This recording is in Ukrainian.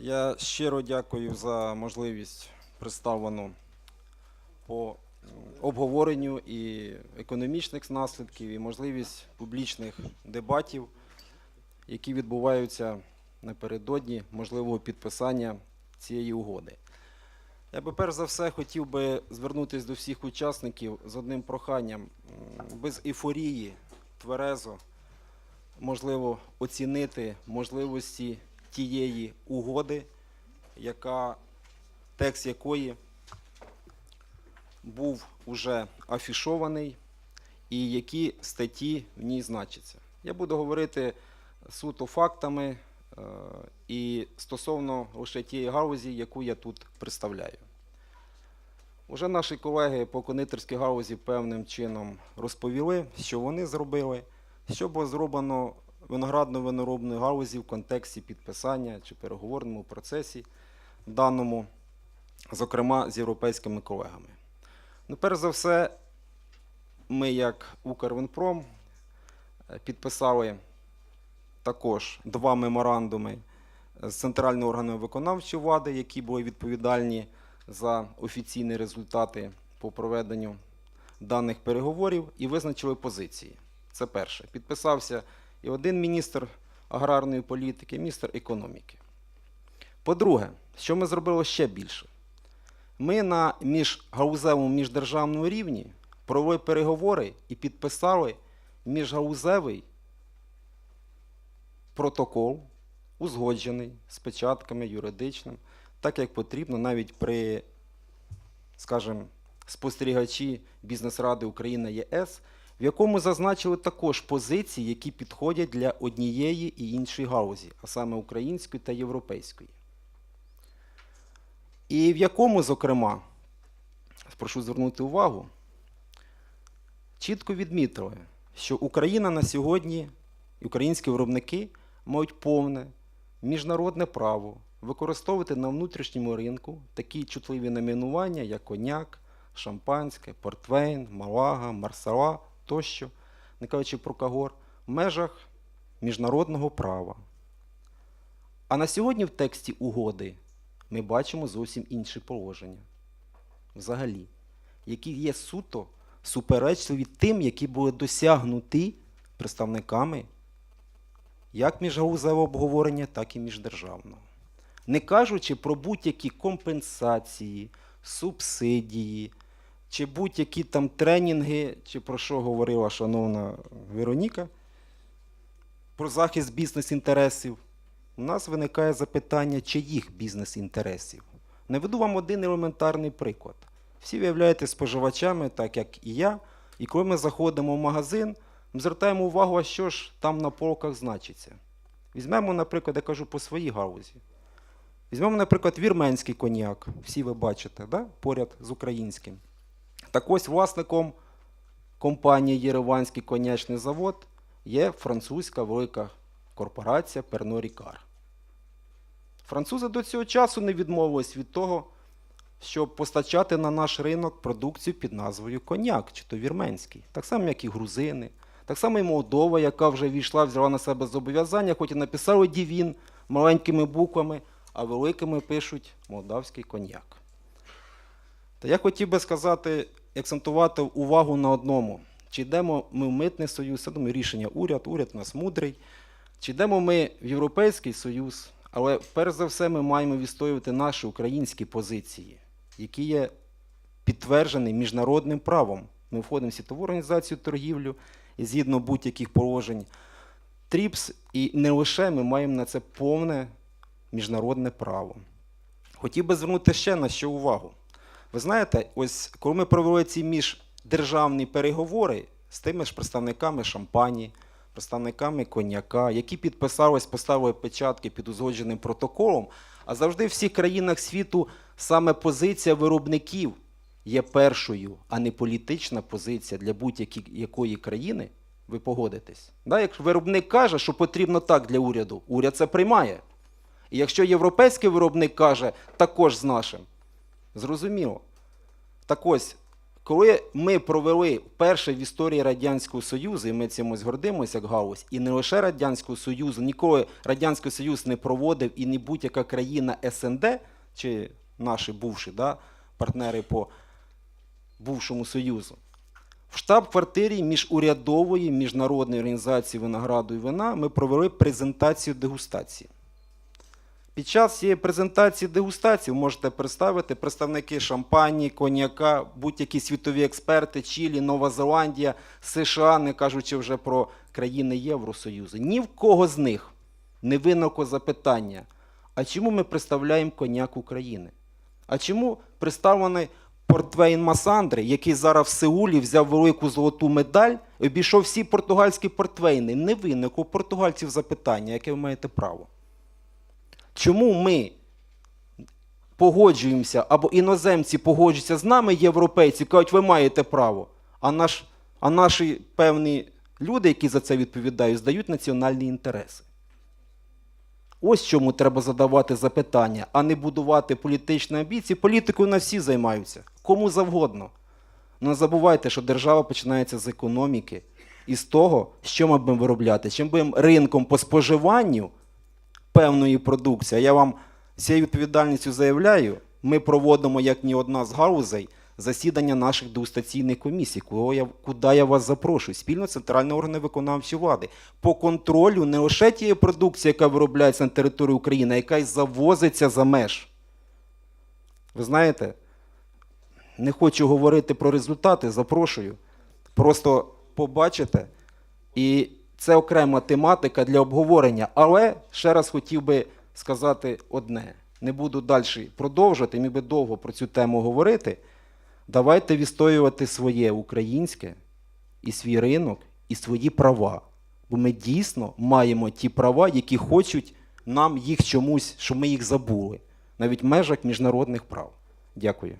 Я щиро дякую за можливість представлену по обговоренню і економічних наслідків, і можливість публічних дебатів, які відбуваються напередодні можливого підписання цієї угоди. Я би перш за все хотів би звернутися до всіх учасників з одним проханням без ейфорії, тверезо, можливо, оцінити можливості тієї угоди, яка, текст якої був уже афішований, і які статті в ній значаться. Я буду говорити суто фактами е, і стосовно лише тієї галузі, яку я тут представляю. Уже наші колеги по кондитерській галузі певним чином розповіли, що вони зробили, що було зроблено виноградно-виноробної галузі в контексті підписання чи переговорному процесі даному, зокрема з європейськими колегами. Ну, перш за все, ми, як Укрвинпром, підписали також два меморандуми з центральним органом виконавчої влади, які були відповідальні за офіційні результати по проведенню даних переговорів і визначили позиції. Це перше. Підписався і один міністр аграрної політики, міністр економіки. По-друге, що ми зробили ще більше? Ми на міжгаузевому міждержавному рівні провели переговори і підписали міжгаузевий протокол, узгоджений з печатками юридичним, так як потрібно навіть при, скажімо, спостерігачі Бізнес-Ради України ЄС, в якому зазначили також позиції, які підходять для однієї і іншої галузі, а саме української та європейської. І в якому, зокрема, прошу звернути увагу, чітко відмітили, що Україна на сьогодні українські виробники мають повне міжнародне право використовувати на внутрішньому ринку такі чутливі найменування, як коньяк, шампанське, портвейн, малага, марсала тощо, не кажучи про кагор, в межах міжнародного права. А на сьогодні в тексті угоди ми бачимо зовсім інші положення. Взагалі, які є суто суперечливі тим, які були досягнуті представниками як міжгаузевого обговорення, так і міждержавного. Не кажучи про будь-які компенсації, субсидії, чи будь-які там тренінги, чи про що говорила шановна Вероніка, про захист бізнес-інтересів, у нас виникає запитання, чиїх бізнес-інтересів. Наведу вам один елементарний приклад. Всі ви являєтесь споживачами, так як і я, і коли ми заходимо в магазин, ми звертаємо увагу, а що ж там на полках значиться. Візьмемо, наприклад, я кажу по своїй галузі. Візьмемо, наприклад, вірменський коньяк, всі ви бачите, да? поряд з українським. Так ось власником компанії Єреванський конячний завод є французька велика корпорація Ricard. Французи до цього часу не відмовились від того, щоб постачати на наш ринок продукцію під назвою коньяк, чи то вірменський. Так само, як і грузини, так само і Молдова, яка вже війшла, взяла на себе зобов'язання, хоч і написали Дівін маленькими буквами, а великими пишуть молдавський коньяк. Та я хотів би сказати, акцентувати увагу на одному. Чи йдемо ми в митний союз, я думаю, рішення уряд, уряд у нас мудрий. Чи йдемо ми в Європейський Союз, але перш за все ми маємо відстоювати наші українські позиції, які є підтверджені міжнародним правом. Ми входимо в світову організацію торгівлю згідно будь-яких положень ТРІПС, і не лише ми маємо на це повне міжнародне право. Хотів би звернути ще на що увагу. Ви знаєте, ось коли ми провели ці міждержавні переговори з тими ж представниками шампані, представниками коньяка, які підписались, поставили печатки під узгодженим протоколом, а завжди в всіх країнах світу саме позиція виробників є першою, а не політична позиція для будь-якої країни. Ви погодитесь. Да? Якщо виробник каже, що потрібно так для уряду, уряд це приймає. І якщо європейський виробник каже також з нашим, Зрозуміло. Так ось, Коли ми провели вперше в історії Радянського Союзу, і ми цим ось гордимося як галузь, і не лише Радянського Союзу, ніколи Радянський Союз не проводив і не будь-яка країна СНД, чи наші бувші да, партнери по бувшому Союзу, в штаб-квартирі міжурядової міжнародної організації винограду і вина ми провели презентацію дегустації. Під час цієї презентації дегустації можете представити представники шампані, коньяка, будь-які світові експерти, Чилі, Нова Зеландія, США, не кажучи вже про країни Євросоюзу. Ні в кого з них не виникло запитання, а чому ми представляємо коньяк України? А чому представлений Портвейн Масандри, який зараз в Сеулі взяв велику золоту медаль, обійшов всі португальські портвейни? Не виникло у португальців запитання, яке ви маєте право. Чому ми погоджуємося, або іноземці погоджуються з нами, європейці, кажуть, ви маєте право, а, наш, а наші певні люди, які за це відповідають, здають національні інтереси. Ось чому треба задавати запитання, а не будувати політичні амбіції. Політикою на всі займаються, кому завгодно. Не забувайте, що держава починається з економіки і з того, що ми будемо виробляти. Чим будемо ринком по споживанню певної продукції. А я вам цією відповідальністю заявляю, ми проводимо, як ні одна з гаузей, засідання наших дегустаційних комісій, куди я вас запрошую, спільно центральні органи виконавчої влади, по контролю не лише тієї продукції, яка виробляється на території України, а яка й завозиться за меж. Ви знаєте, не хочу говорити про результати, запрошую. Просто побачите. І це окрема тематика для обговорення. Але ще раз хотів би сказати одне: не буду далі продовжувати, міг би довго про цю тему говорити. Давайте відстоювати своє українське і свій ринок, і свої права. Бо ми дійсно маємо ті права, які хочуть нам їх чомусь, щоб ми їх забули, навіть в межах міжнародних прав. Дякую.